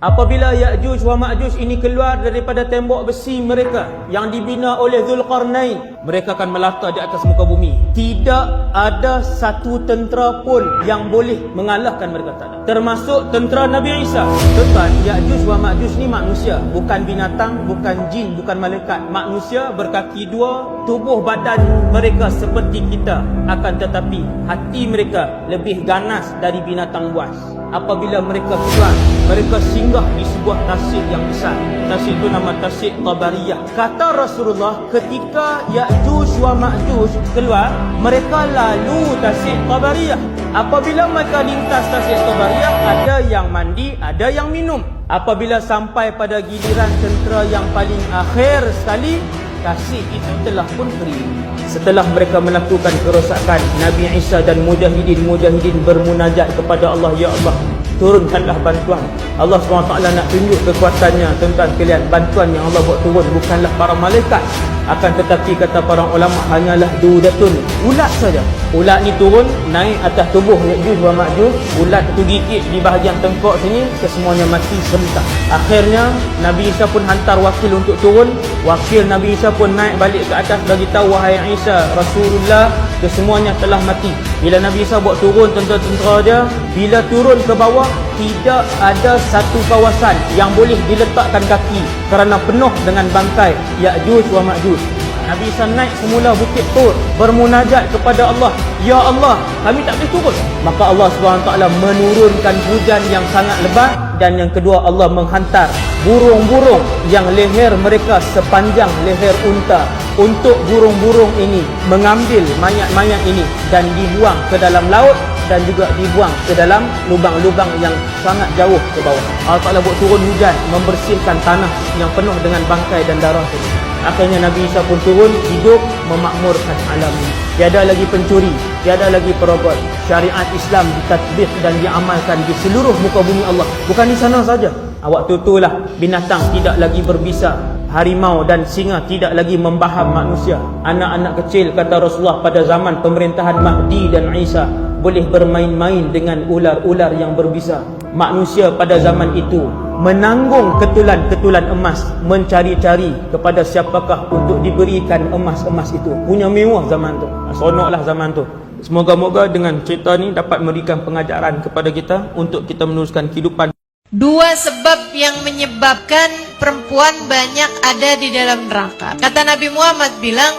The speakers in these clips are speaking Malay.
Apabila Ya'juj wa Ma'juj ini keluar daripada tembok besi mereka yang dibina oleh Zulkarnain, mereka akan melata di atas muka bumi. Tidak ada satu tentera pun yang boleh mengalahkan mereka tak ada. Termasuk tentera Nabi Isa. Tuan, Ya'juj wa Ma'juj ni manusia, bukan binatang, bukan jin, bukan malaikat. Manusia berkaki dua, tubuh badan mereka seperti kita. Akan tetapi hati mereka lebih ganas dari binatang buas apabila mereka keluar mereka singgah di sebuah tasik yang besar. Tasik itu nama tasik Tabariyah kata Rasulullah ketika Ya'juj wa Ma'juj keluar mereka lalu tasik Tabariyah apabila mereka lintas tasik Tabariyah ada yang mandi ada yang minum. Apabila sampai pada giliran tentera yang paling akhir sekali tasik itu telah pun kering Setelah mereka melakukan kerosakan Nabi Isa dan mujahidin-mujahidin bermunajat kepada Allah Ya Allah turunkanlah bantuan. Allah SWT nak tunjuk kekuatannya tentang kalian. Bantuan yang Allah buat turun bukanlah para malaikat. Akan tetapi kata para ulama hanyalah dudatun ulat saja. Ulat ni turun naik atas tubuh Ya'juj wa Ma'juj ulat tu gigit di bahagian tengkok sini kesemuanya mati serentak akhirnya Nabi Isa pun hantar wakil untuk turun wakil Nabi Isa pun naik balik ke atas bagi tahu wahai Isa Rasulullah kesemuanya telah mati bila Nabi Isa buat turun tentera-tentera dia bila turun ke bawah tidak ada satu kawasan yang boleh diletakkan kaki kerana penuh dengan bangkai Ya'juj wa Ma'juj. Nabi Isa naik semula bukit Tur bermunajat kepada Allah, "Ya Allah, kami tak boleh turun." Maka Allah SWT menurunkan hujan yang sangat lebat dan yang kedua Allah menghantar burung-burung yang leher mereka sepanjang leher unta untuk burung-burung ini mengambil mayat-mayat ini dan dibuang ke dalam laut dan juga dibuang ke dalam lubang-lubang yang sangat jauh ke bawah. Allah Ta'ala buat turun hujan membersihkan tanah yang penuh dengan bangkai dan darah itu. Akhirnya Nabi Isa pun turun hidup memakmurkan alam ini. Tiada lagi pencuri, tiada lagi perobot. Syariat Islam ditatbik dan diamalkan di seluruh muka bumi Allah. Bukan di sana saja. Waktu itulah binatang tidak lagi berbisa. Harimau dan singa tidak lagi membaham manusia. Anak-anak kecil kata Rasulullah pada zaman pemerintahan Mahdi dan Isa boleh bermain-main dengan ular-ular yang berbisa. Manusia pada zaman itu menanggung ketulan-ketulan emas mencari-cari kepada siapakah untuk diberikan emas-emas itu. Punya mewah zaman tu. Sonoklah zaman tu. Semoga-moga dengan cerita ni dapat memberikan pengajaran kepada kita untuk kita meneruskan kehidupan Dua sebab yang menyebabkan perempuan banyak ada di dalam neraka. Kata Nabi Muhammad bilang,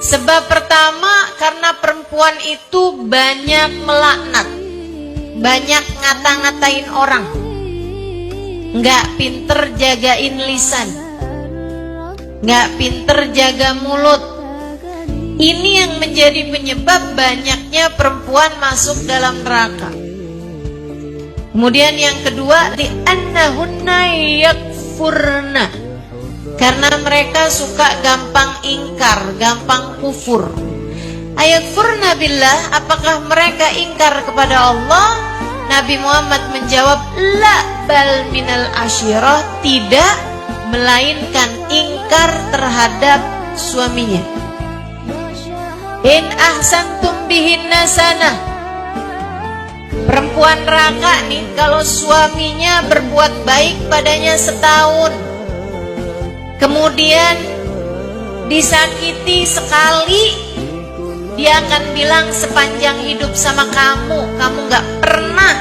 sebab pertama karena perempuan itu banyak melaknat. Banyak ngata-ngatain orang. Nggak pinter jagain lisan. Nggak pinter jaga mulut. Ini yang menjadi penyebab banyaknya perempuan masuk dalam neraka. Kemudian yang kedua di annahunna yakfurna. Karena mereka suka gampang ingkar, gampang kufur. Ayakfurna billah, apakah mereka ingkar kepada Allah? Nabi Muhammad menjawab, La bal minal asyirah, tidak melainkan ingkar terhadap suaminya. In ahsantum bihin nasana Perempuan neraka nih kalau suaminya berbuat baik padanya setahun. Kemudian disakiti sekali Dia akan bilang sepanjang hidup sama kamu Kamu gak pernah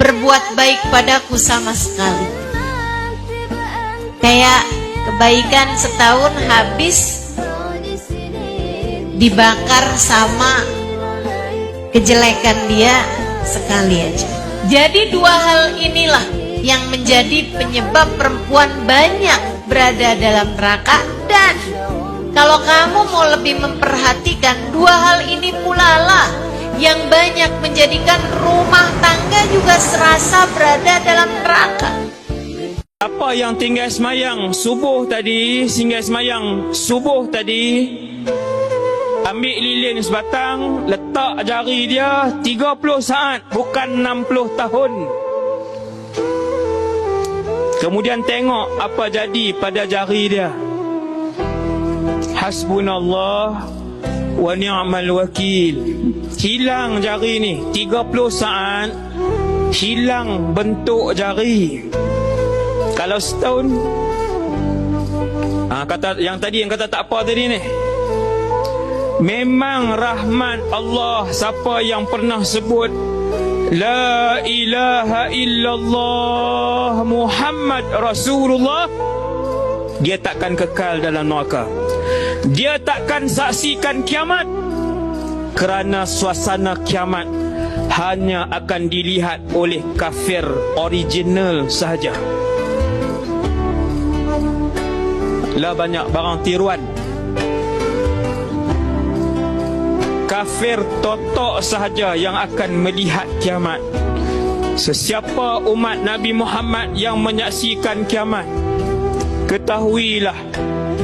berbuat baik padaku sama sekali. Kayak kebaikan setahun habis Dibakar sama kejelekan dia sekali aja. Jadi dua hal inilah yang menjadi penyebab perempuan banyak berada dalam neraka dan kalau kamu mau lebih memperhatikan dua hal ini pula lah yang banyak menjadikan rumah tangga juga serasa berada dalam neraka. Apa yang tinggal semayang subuh tadi, singgah semayang subuh tadi, ambil lilin sebatang, letak jari dia 30 saat, bukan 60 tahun. Kemudian tengok apa jadi pada jari dia. Hasbunallah wa ni'mal wakil. Hilang jari ni 30 saat hilang bentuk jari. Kalau setahun ah kata yang tadi yang kata tak apa tadi ni. Memang rahmat Allah siapa yang pernah sebut La ilaha illallah Muhammad Rasulullah Dia takkan kekal dalam neraka. Dia takkan saksikan kiamat Kerana suasana kiamat Hanya akan dilihat oleh kafir original sahaja. Lah banyak barang tiruan kafir totok sahaja yang akan melihat kiamat. Sesiapa umat Nabi Muhammad yang menyaksikan kiamat, ketahuilah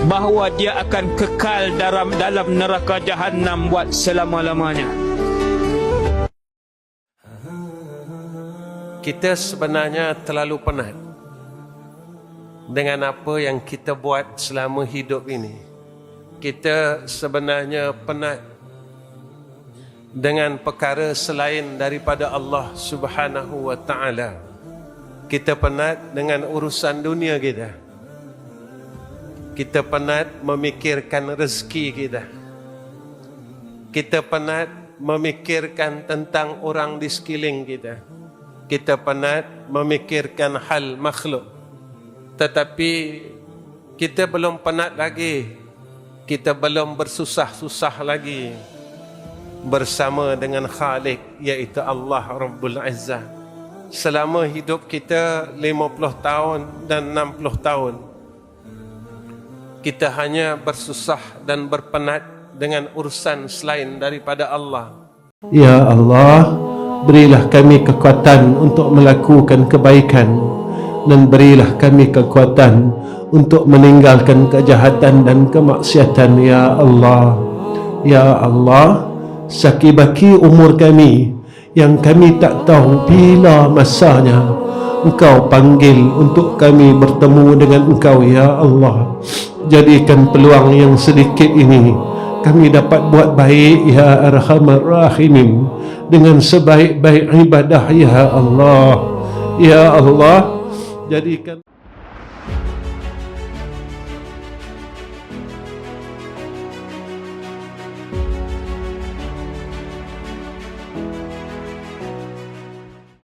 bahawa dia akan kekal dalam dalam neraka jahanam buat selama-lamanya. Kita sebenarnya terlalu penat dengan apa yang kita buat selama hidup ini. Kita sebenarnya penat dengan perkara selain daripada Allah Subhanahu wa taala. Kita penat dengan urusan dunia kita. Kita penat memikirkan rezeki kita. Kita penat memikirkan tentang orang di sekeliling kita. Kita penat memikirkan hal makhluk. Tetapi kita belum penat lagi. Kita belum bersusah-susah lagi bersama dengan Khalik iaitu Allah Rabbul Izzah. Selama hidup kita 50 tahun dan 60 tahun kita hanya bersusah dan berpenat dengan urusan selain daripada Allah. Ya Allah, berilah kami kekuatan untuk melakukan kebaikan dan berilah kami kekuatan untuk meninggalkan kejahatan dan kemaksiatan ya Allah. Ya Allah, sakibaki umur kami yang kami tak tahu bila masanya engkau panggil untuk kami bertemu dengan engkau ya Allah. Jadikan peluang yang sedikit ini kami dapat buat baik ya arhamar rahimin dengan sebaik-baik ibadah ya Allah. Ya Allah jadikan